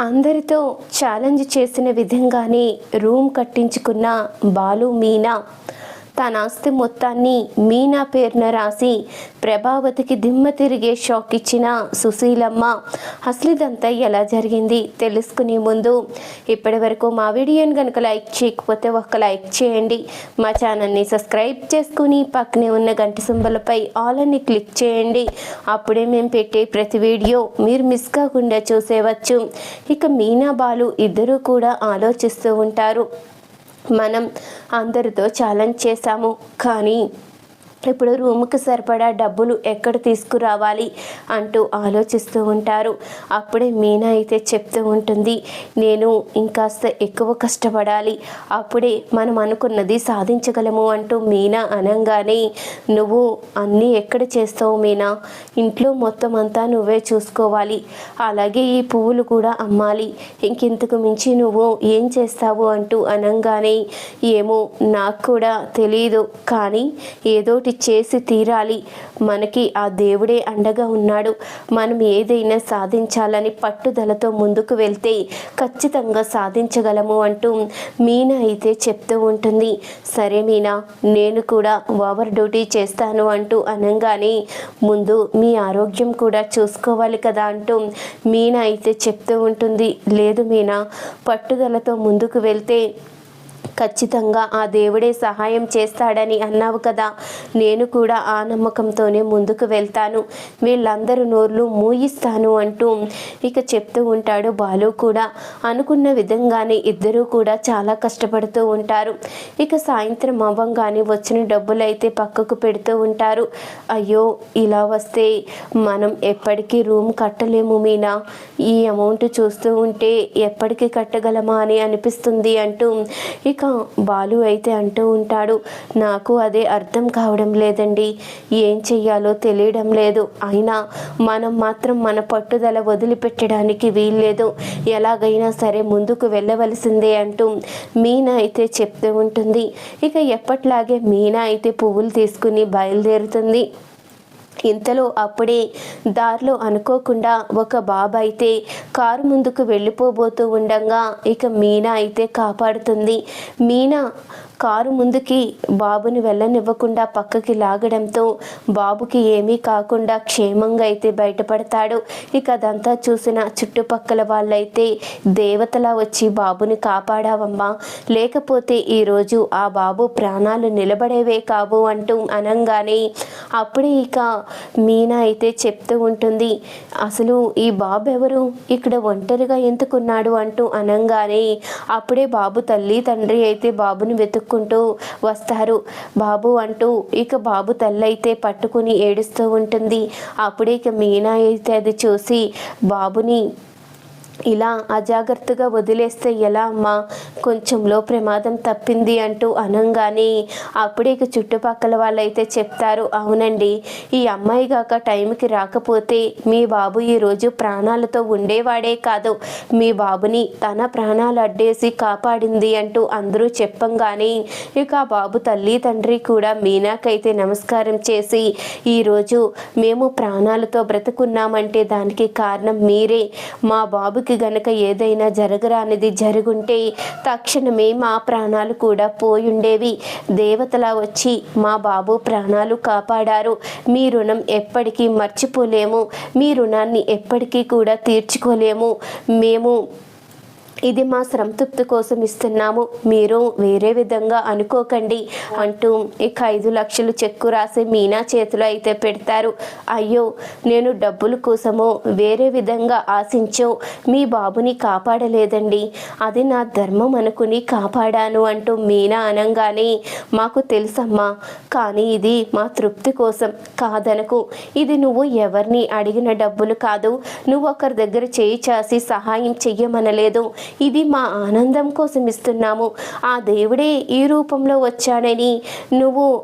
అందరితో ఛాలెంజ్ చేసిన విధంగానే రూమ్ కట్టించుకున్న బాలు మీనా తన ఆస్తి మొత్తాన్ని మీనా పేరున రాసి ప్రభావతికి దిమ్మ తిరిగే షాక్ ఇచ్చిన సుశీలమ్మ అసలు ఇదంతా ఎలా జరిగింది తెలుసుకునే ముందు ఇప్పటి వరకు మా వీడియోని కనుక లైక్ చేయకపోతే ఒక లైక్ చేయండి. మా ఛానల్ని సబ్స్క్రైబ్ చేసుకుని పక్కనే ఉన్న గంట సింబలపై ఆల్ అని క్లిక్ చేయండి. అప్పుడే మేము పెట్టే ప్రతి వీడియో మీరు మిస్ కాకుండా చూసేవచ్చు. ఇక మీనా బాలు ఇద్దరూ కూడా ఆలోచిస్తూ ఉంటారు. మనం అందరితో ఛాలెంజ్ చేశాము. కానీ ఇప్పుడు రూముకు సరిపడా డబ్బులు ఎక్కడ తీసుకురావాలి అంటూ ఆలోచిస్తూ ఉంటారు. అప్పుడే మీనా అయితే చెప్తూ ఉంటుంది నేను ఇంకాస్త ఎక్కువ కష్టపడాలి. అప్పుడే మనం అనుకున్నది సాధించగలము అంటూ మీనా అనగానే నువ్వు అన్నీ ఎక్కడ చేస్తావు మీనా? ఇంట్లో మొత్తం అంతా నువ్వే చూసుకోవాలి. అలాగే ఈ పువ్వులు కూడా అమ్మాలి. ఇంకెంతకు మించి నువ్వు ఏం చేస్తావు? అంటూ అనగానే ఏమో నాకు కూడా తెలియదు కానీ ఏదోటి చేసి తీరాలి. మనకి ఆ దేవుడే అండగా ఉన్నాడు. మనం ఏదైనా సాధించాలని పట్టుదలతో ముందుకు వెళ్తే ఖచ్చితంగా సాధించగలము అంటూ మీనా అయితే చెప్తూ ఉంటుంది. సరే మీనా నేను కూడా ఓవర్ డ్యూటీ చేస్తాను అంటూ అనగానే ముందు మీ ఆరోగ్యం కూడా చూసుకోవాలి కదా అంటూ మీనా అయితే చెప్తూ ఉంటుంది. లేదు మీనా పట్టుదలతో ముందుకు వెళ్తే ఖచ్చితంగా ఆ దేవుడే సహాయం చేస్తాడని అన్నావు కదా. నేను కూడా ఆ నమ్మకంతోనే ముందుకు వెళ్తాను. వీళ్ళందరూ నోర్లు మూయిస్తాను అంటూ ఇక చెప్తూ ఉంటాడు బాలు కూడా. అనుకున్న విధంగానే ఇద్దరూ కూడా చాలా కష్టపడుతూ ఉంటారు. ఇక సాయంత్రం అవ్వంగానే వచ్చిన డబ్బులు అయితే పక్కకు పెడుతూ ఉంటారు. అయ్యో ఇలా వస్తే మనం ఎప్పటికీ రూమ్ కట్టలేము మీనా. ఈ అమౌంట్ చూస్తూ ఉంటే ఎప్పటికీ కట్టగలమా అని అనిపిస్తుంది అంటూ ఇక బాలు అయితే అంటూ ఉంటాడు నాకు అదే అర్థం కావడం లేదండి. ఏం చెయ్యాలో తెలియడం లేదు. అయినా మనం మాత్రం మన పట్టుదల వదిలిపెట్టడానికి వీల్లేదు. ఎలాగైనా సరే ముందుకు వెళ్ళవలసిందే అంటూ మీనా అయితే చెప్తూ ఉంటుంది. ఇక ఎప్పట్లాగే మీనా అయితే పువ్వులు తీసుకుని బయలుదేరుతుంది. ఇంతలో అప్పుడే దారిలో అనుకోకుండా ఒక బాబు అయితే కారు ముందుకు వెళ్ళిపోబోతూ ఉండగా ఇక మీనా అయితే కాపాడుతుంది. మీనా కారు ముందుకి బాబుని వెళ్ళనివ్వకుండా పక్కకి లాగడంతో బాబుకి ఏమీ కాకుండా క్షేమంగా అయితే బయటపడతాడు. ఇక అదంతా చూసిన చుట్టుపక్కల వాళ్ళైతే దేవతలా వచ్చి బాబుని కాపాడావమ్మా. లేకపోతే ఈరోజు ఆ బాబు ప్రాణాలు నిలబడేవే కావు అంటూ అనంగానే అప్పుడే ఇక మీనా అయితే చెప్తూ ఉంటుంది. అసలు ఈ బాబు ఎవరు ఇక్కడ ఒంటరిగా ఎందుకున్నాడు అంటూ అనంగానే అప్పుడే బాబు తల్లి తండ్రి అయితే బాబుని వెతుక్కుంటూ వస్తారు. బాబు అంటూ ఇక బాబు తల్లైతే పట్టుకుని ఏడుస్తూ ఉంటుంది. అప్పుడే ఇక మీనా అయితే అది చూసి బాబుని ఇలా అజాగ్రత్తగా వదిలేస్తే ఎలా? అమ్మా కొంచెంలో ప్రమాదం తప్పింది అంటూ అనంగానే అప్పుడే ఇక చుట్టుపక్కల వాళ్ళైతే చెప్తారు అవునండి ఈ అమ్మాయి గాక టైంకి రాకపోతే మీ బాబు ఈరోజు ప్రాణాలతో ఉండేవాడే కాదు. మీ బాబుని తన ప్రాణాలు అడ్డేసి కాపాడింది అంటూ అందరూ చెప్పంగానే ఇక ఆ బాబు తల్లి తండ్రి కూడా మీనాకైతే నమస్కారం చేసి ఈరోజు మేము ప్రాణాలతో బ్రతుకున్నామంటే దానికి కారణం మీరే. మా బాబుకి గనక ఏదైనా జరగరానిది జరుగుంటే తక్షణమే మా ప్రాణాలు కూడా పోయుండేవి. దేవతలా వచ్చి మా బాబు ప్రాణాలు కాపాడారు. మీ రుణం ఎప్పటికీ మర్చిపోలేము. మీ రుణాన్ని ఎప్పటికీ కూడా తీర్చుకోలేము. మేము ఇది మా సంతృప్తి కోసం ఇస్తున్నాము. మీరు వేరే విధంగా అనుకోకండి అంటూ ఇక ఐదు లక్షలు చెక్కు రాసి మీనా చేతిలో అయితే పెడతారు. అయ్యో నేను డబ్బుల కోసమో వేరే విధంగా ఆశించో మీ బాబుని కాపాడలేదండి. అది నా ధర్మం అనుకుని కాపాడాను అంటూ మీనా అనంగానే మాకు తెలుసమ్మా కానీ ఇది మా తృప్తి కోసం కాదనకు. ఇది నువ్వు ఎవరిని అడిగిన డబ్బులు కాదు. నువ్వు ఒకరి దగ్గర చేయి చాసి సహాయం చెయ్యమనలేదు. ఇది మా ఆనందం కోసం ఇస్తున్నాము. ఆ దేవుడే ఈ రూపంలో వచ్చాడని నువ్వు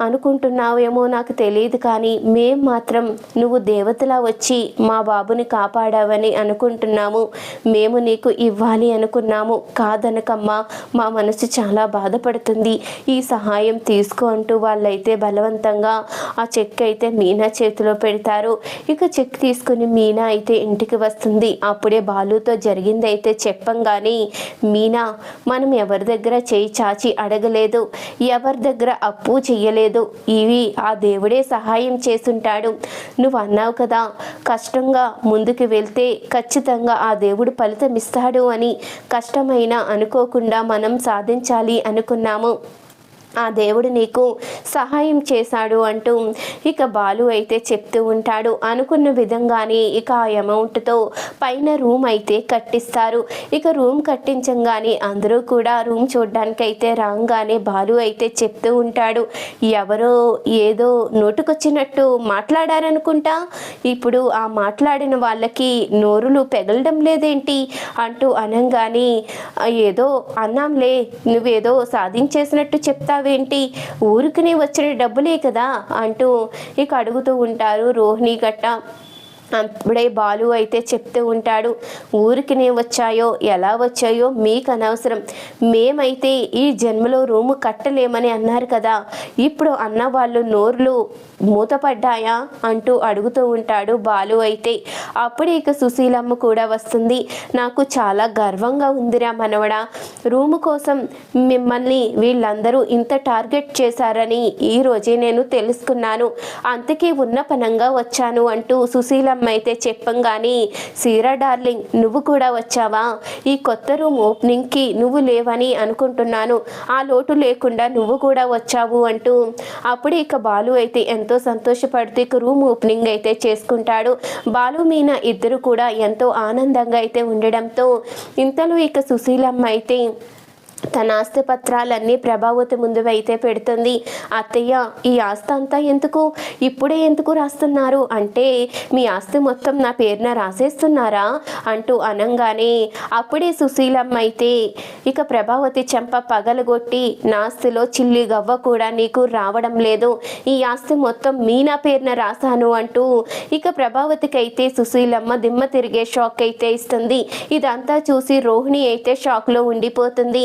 అనుకుంటున్నావేమో నాకు తెలియదు కానీ మేం మాత్రం నువ్వు దేవతలా వచ్చి మా బాబుని కాపాడావని అనుకుంటున్నాము. మేము నీకు ఇవ్వాలి అనుకున్నాము. కాదనకమ్మా మా మనసు చాలా బాధపడుతుంది. ఈ సహాయం తీసుకో అంటూ వాళ్ళైతే బలవంతంగా ఆ చెక్ అయితే మీనా చేతిలో పెడతారు. ఇక చెక్ తీసుకుని మీనా అయితే ఇంటికి వస్తుంది. అప్పుడే బాలుతో జరిగింది అయితే చెప్పంగానే మీనా మనం ఎవరి దగ్గర చేయి చాచి అడగలేదు. ఎవరి దగ్గర అప్పు చెయ్యలేదు. ఇవి ఆ దేవుడే సహాయం చేసుంటాడు నువ్వు అన్నావు కదా కష్టంగా ముందుకు వెళ్తే ఖచ్చితంగా ఆ దేవుడు ఫలితం ఇస్తాడు అని కష్టమైనా అనుకోకుండా మనం సాధించాలి అనుకున్నాము. ఆ దేవుడు నీకు సహాయం చేశాడు అంటూ ఇక బాలు అయితే చెప్తూ ఉంటాడు. అనుకున్న విధంగానే ఇక ఆ అమౌంట్తో పైన రూమ్ అయితే కట్టిస్తారు. ఇక రూమ్ కట్టించంగానే అందరూ కూడా రూమ్ చూడడానికి అయితే రాగానే బాలు అయితే చెప్తూ ఉంటాడు. ఎవరో ఏదో నోటుకొచ్చినట్టు మాట్లాడారనుకుంటా? ఇప్పుడు ఆ మాట్లాడిన వాళ్ళకి నోరులు పెగలడం లేదేంటి? అంటూ అనంగానే ఏదో అన్నాంలే నువ్వేదో సాధించేసినట్టు ఏంటి ఊరికనే వచ్చిన డబ్బులే కదా అంటూ ఇక అడుగుతూ ఉంటారు రోహిణి గట్ట. అప్పుడే బాలు అయితే చెప్తూ ఉంటాడు ఊరికినే వచ్చాయో ఎలా వచ్చాయో మీకు అనవసరం. మేమైతే ఈ జన్మలో రూము కట్టలేమని అన్నారు కదా ఇప్పుడు అన్న వాళ్ళు నోర్లు మూతపడ్డాయా? అంటూ అడుగుతూ ఉంటాడు బాలు అయితే. అప్పుడే ఇక సుశీలమ్మ కూడా వస్తుంది నాకు చాలా గర్వంగా ఉందిరా మనవడా రూము కోసం మిమ్మల్ని వీళ్ళందరూ ఇంత టార్గెట్ చేశారని ఈరోజే నేను తెలుసుకున్నాను. అంతకే ఉన్న పనంగా వచ్చాను అంటూ సుశీలమ్మ అయితే చెప్పంగానే సీరా డార్లింగ్ నువ్వు కూడా వచ్చావా? ఈ కొత్త రూమ్ ఓపెనింగ్కి నువ్వు లేవని అనుకుంటున్నాను. ఆ లోటు లేకుండా నువ్వు కూడా వచ్చావు అంటూ అప్పుడే ఇక బాలు అయితే ఎంతో సంతోషపడుతూ ఇక రూమ్ ఓపెనింగ్ అయితే చేసుకుంటాడు. బాలు మీన ఇద్దరు కూడా ఎంతో ఆనందంగా అయితే ఉండడంతో ఇంతలో ఇక సుశీలమ్మ అయితే తన ఆస్తి పత్రాలన్నీ ప్రభావతి ముందు అయితే పెడుతుంది. అత్తయ్య ఈ ఆస్తి అంతా ఎందుకు? ఇప్పుడే ఎందుకు రాస్తున్నారు? అంటే మీ ఆస్తి మొత్తం నా పేరున రాసేస్తున్నారా? అంటూ అనంగానే అప్పుడే సుశీలమ్మ అయితే ఇక ప్రభావతి చెంప పగలగొట్టి నా ఆస్తిలో చిల్లి గవ్వ కూడా నీకు రావడం లేదు. ఈ ఆస్తి మొత్తం మీ నా పేరున రాశాను అంటూ ఇక ప్రభావతికి అయితే సుశీలమ్మ దిమ్మ తిరిగే షాక్ అయితే ఇస్తుంది. ఇదంతా చూసి రోహిణి అయితే షాక్లో ఉండిపోతుంది.